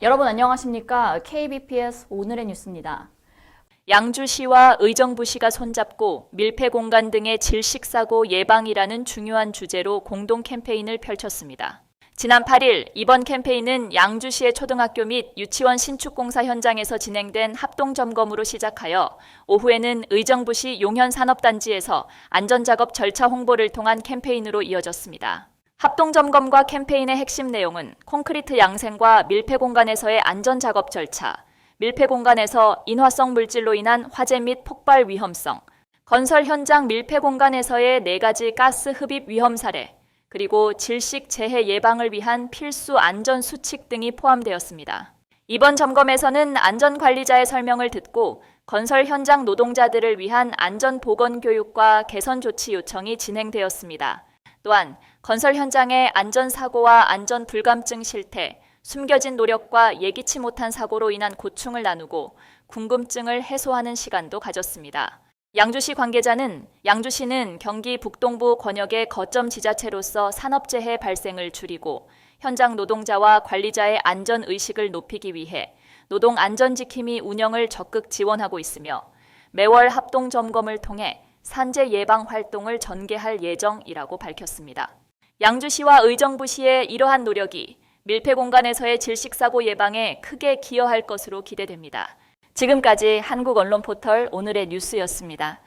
여러분 안녕하십니까? KBPS 오늘의 뉴스입니다. 양주시와 의정부시가 손잡고 밀폐 공간 등의 질식 사고 예방이라는 중요한 주제로 공동 캠페인을 펼쳤습니다. 지난 8일 이번 캠페인은 양주시의 초등학교 및 유치원 신축 공사 현장에서 진행된 합동 점검으로 시작하여 오후에는 의정부시 용현 산업단지에서 안전 작업 절차 홍보를 통한 캠페인으로 이어졌습니다. 합동 점검과 캠페인의 핵심 내용은 콘크리트 양생과 밀폐 공간에서의 안전 작업 절차, 밀폐 공간에서 인화성 물질로 인한 화재 및 폭발 위험성, 건설 현장 밀폐 공간에서의 네 가지 가스 흡입 위험 사례, 그리고 질식 재해 예방을 위한 필수 안전 수칙 등이 포함되었습니다. 이번 점검에서는 안전 관리자의 설명을 듣고 건설 현장 노동자들을 위한 안전 보건 교육과 개선 조치 요청이 진행되었습니다. 또한 건설 현장의 안전 사고와 안전 불감증 실태, 숨겨진 노력과 예기치 못한 사고로 인한 고충을 나누고 궁금증을 해소하는 시간도 가졌습니다. 양주시 관계자는 양주시는 경기 북동부 권역의 거점 지자체로서 산업재해 발생을 줄이고 현장 노동자와 관리자의 안전 의식을 높이기 위해 노동 안전 지킴이 운영을 적극 지원하고 있으며 매월 합동 점검을 통해 산재 예방 활동을 전개할 예정이라고 밝혔습니다. 양주시와 의정부시의 이러한 노력이 밀폐 공간에서의 질식사고 예방에 크게 기여할 것으로 기대됩니다. 지금까지 한국 언론 포털 오늘의 뉴스였습니다.